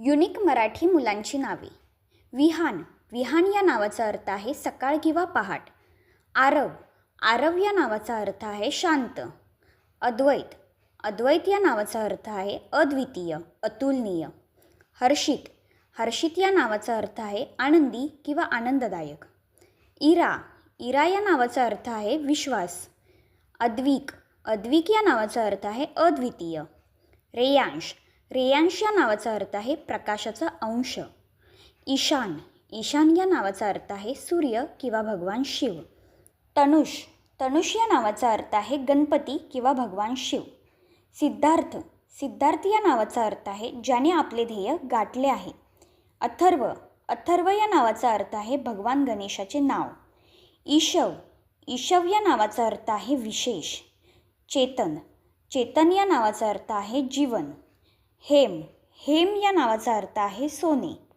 Unique Marathi मुलांची नावे. विहान. विहान या नावाचा अर्थ आहे सकाळ किंवा पहाट. आरव. आरव या नावाचा अर्थ आहे शांत. अद्वैत. अद्वैत या नावाचा अर्थ आहे अद्वितीय अतुलनीय. हर्षित. हर्षित या नावाचा अर्थ आहे आनंदी किंवा आनंददायक. इरा. इरा या नावाचा अर्थ आहे विश्वास. अद्विक. अद्विक या नावाचा अर्थ आहे अद्वितीय. रेयांश. रेयांश या नावाचा अर्थ आहे प्रकाशाचा अंश. ईशान ईशान या नावाचा अर्थ आहे सूर्य किंवा भगवान शिव. तनुष तनुष या नावाचा अर्थ आहे गणपती किंवा भगवान शिव. सिद्धार्थ सिद्धार्थ या नावाचा अर्थ आहे ज्याने आपले ध्येय गाठले आहे. अथर्व अथर्व या नावाचा अर्थ आहे भगवान गणेशाचे नाव. ईशव ईशव या नावाचा अर्थ आहे विशेष. चेतन चेतन या नावाचा अर्थ आहे जीवन. हेम. हेम या नावाचा अर्थ आहे सोने.